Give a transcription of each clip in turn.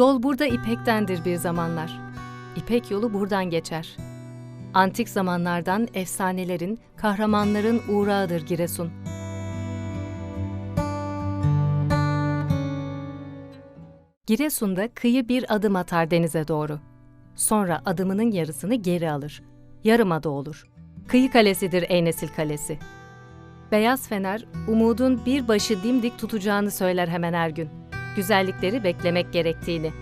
Yol burada İpek'tendir bir zamanlar. İpek yolu buradan geçer. Antik zamanlardan efsanelerin, kahramanların uğrağıdır Giresun. Giresun'da kıyı bir adım atar denize doğru. Sonra adımının yarısını geri alır. Yarımada olur. Kıyı kalesidir Eynesil Kalesi. Beyaz fener, umudun bir başı dimdik tutacağını söyler hemen her gün. Güzellikleri beklemek gerektiğini.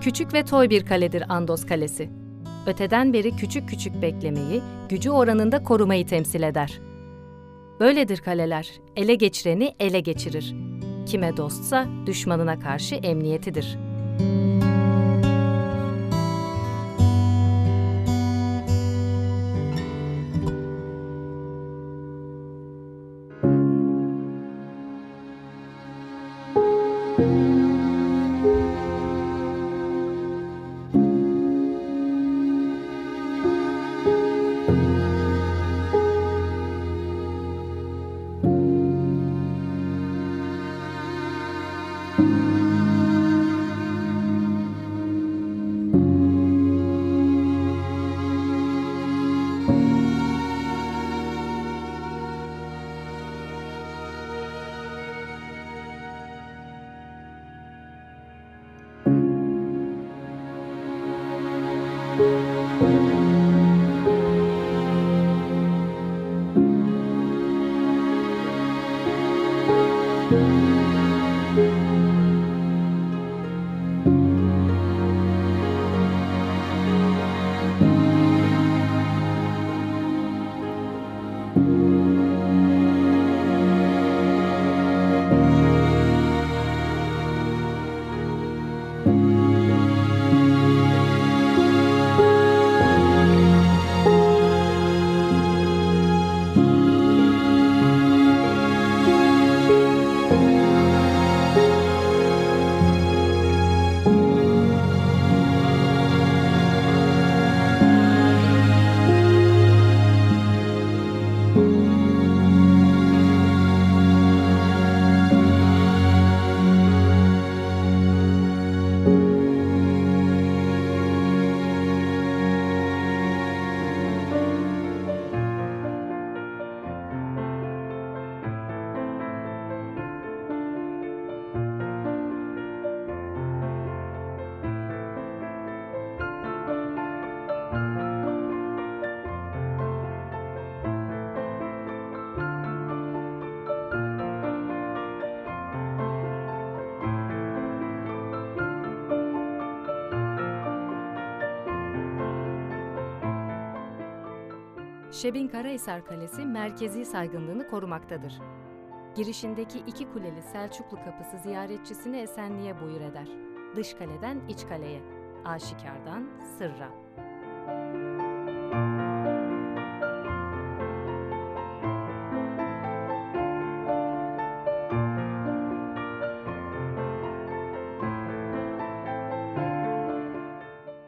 Küçük ve toy bir kaledir Andos Kalesi. Öteden beri küçük küçük beklemeyi, gücü oranında korumayı temsil eder. Böyledir kaleler, ele geçireni ele geçirir. Kime dostsa düşmanına karşı emniyetidir. Şebin Karahisar Kalesi merkezi saygınlığını korumaktadır. Girişindeki iki kuleli Selçuklu kapısı ziyaretçisini esenliğe buyur eder. Dış kaleden iç kaleye. Aşikardan sırra.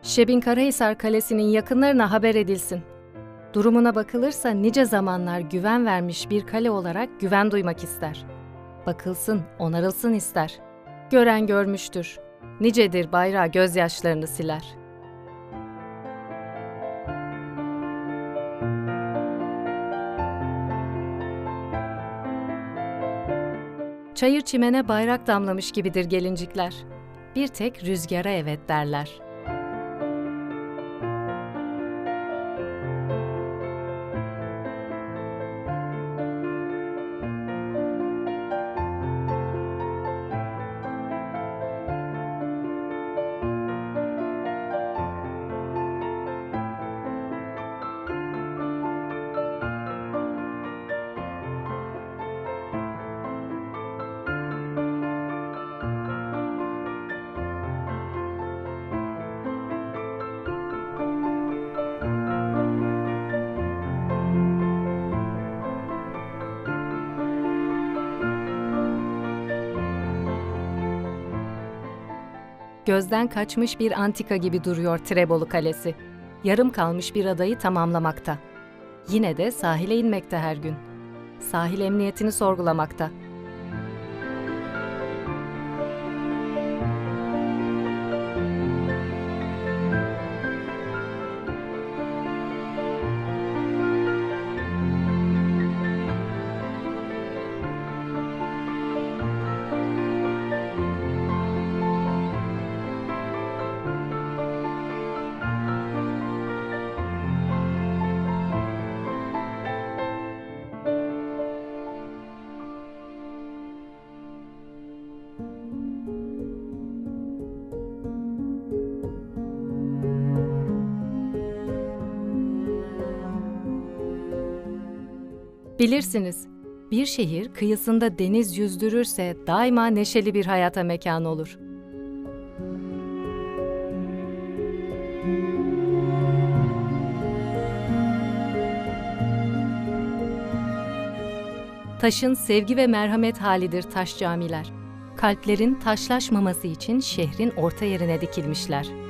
Şebin Karahisar Kalesi'nin yakınlarına haber edilsin. Durumuna bakılırsa nice zamanlar güven vermiş bir kale olarak güven duymak ister. Bakılsın, onarılsın ister. Gören görmüştür. Nicedir bayrağı gözyaşlarını siler. Çayır çimene bayrak damlamış gibidir gelincikler. Bir tek rüzgara evet derler. Gözden kaçmış bir antika gibi duruyor Trebolu Kalesi. Yarım kalmış bir adayı tamamlamakta. Yine de sahile inmekte her gün. Sahil emniyetini sorgulamakta. Bilirsiniz, bir şehir kıyısında deniz yüzdürürse daima neşeli bir hayata mekan olur. Taşın sevgi ve merhamet halidir taş camiler. Kalplerin taşlaşmaması için şehrin orta yerine dikilmişler.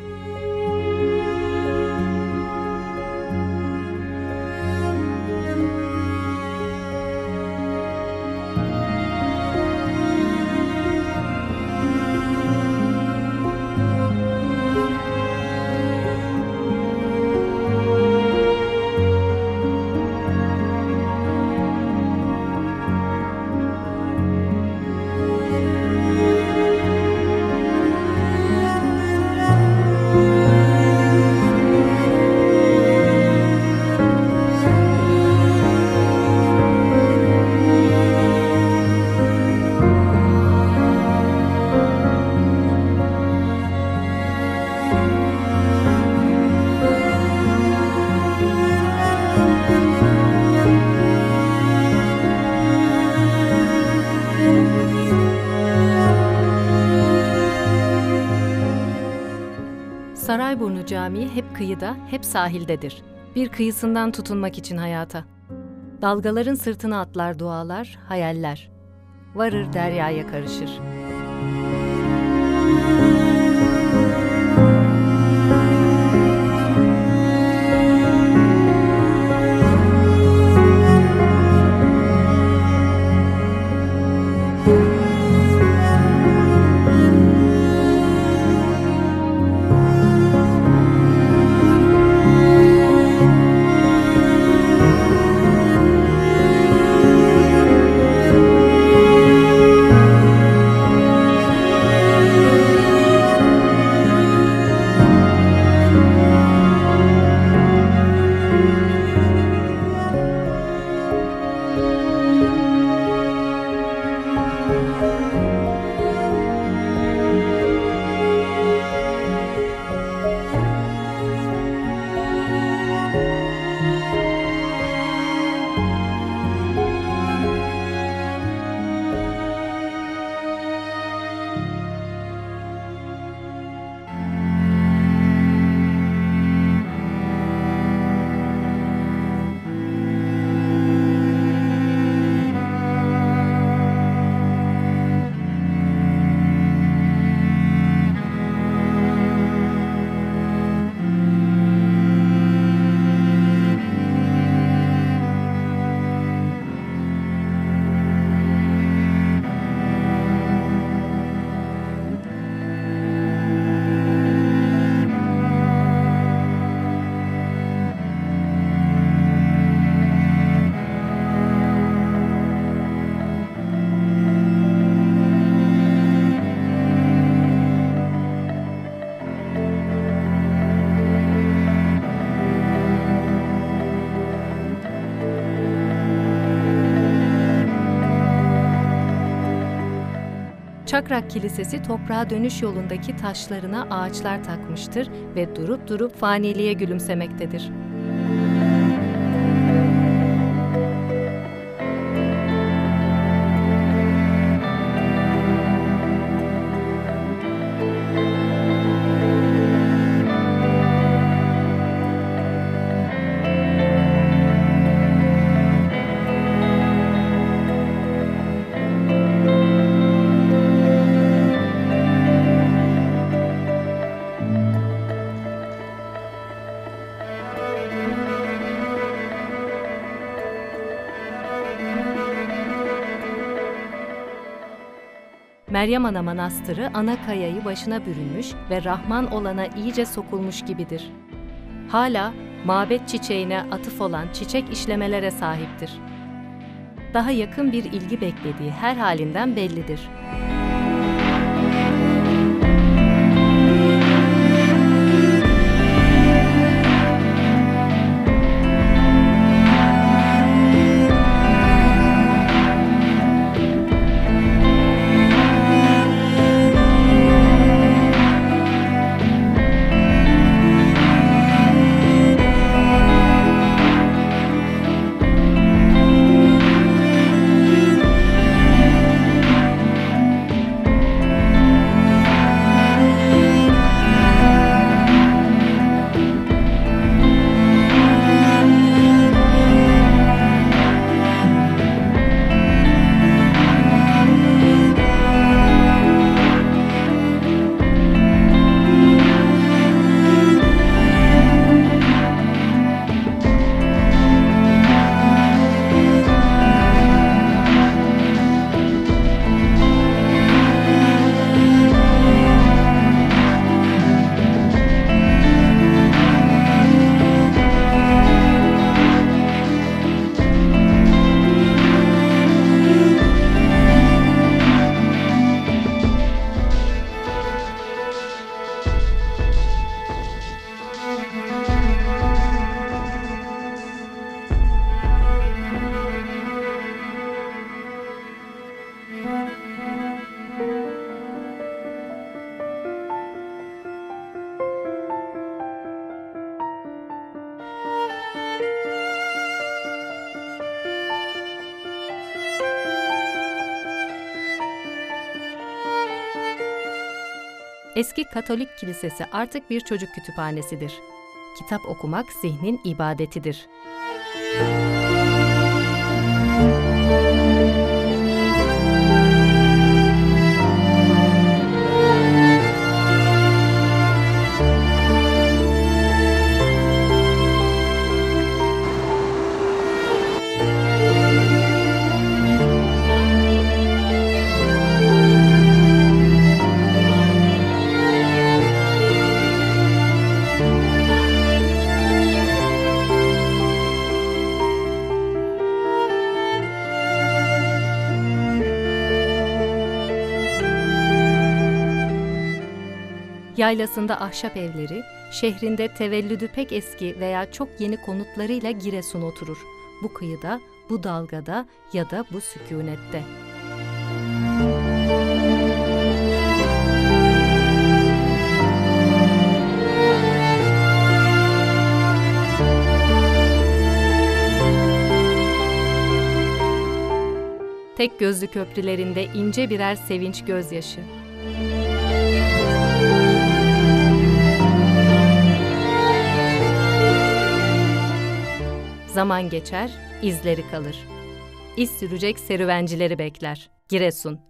Sarayburnu Camii hep kıyıda, hep sahildedir. Bir kıyısından tutunmak için hayata. Dalgaların sırtına atlar dualar, hayaller. Varır deryaya karışır. Çakrak Kilisesi toprağa dönüş yolundaki taşlarına ağaçlar takmıştır ve durup durup faniliğe gülümsemektedir. Meryem Ana Manastırı ana kayayı başına bürünmüş ve Rahman olana iyice sokulmuş gibidir. Hala mabet çiçeğine atıf olan çiçek işlemelere sahiptir. Daha yakın bir ilgi beklediği her halinden bellidir. Eski Katolik Kilisesi artık bir çocuk kütüphanesidir. Kitap okumak zihnin ibadetidir. Yaylasında ahşap evleri, şehrinde tevellüdü pek eski veya çok yeni konutlarıyla Giresun oturur. Bu kıyıda, bu dalgada ya da bu sükunette. Tek gözlü köprülerinde ince birer sevinç gözyaşı. Zaman geçer, izleri kalır. İz sürecek serüvencileri bekler. Giresun,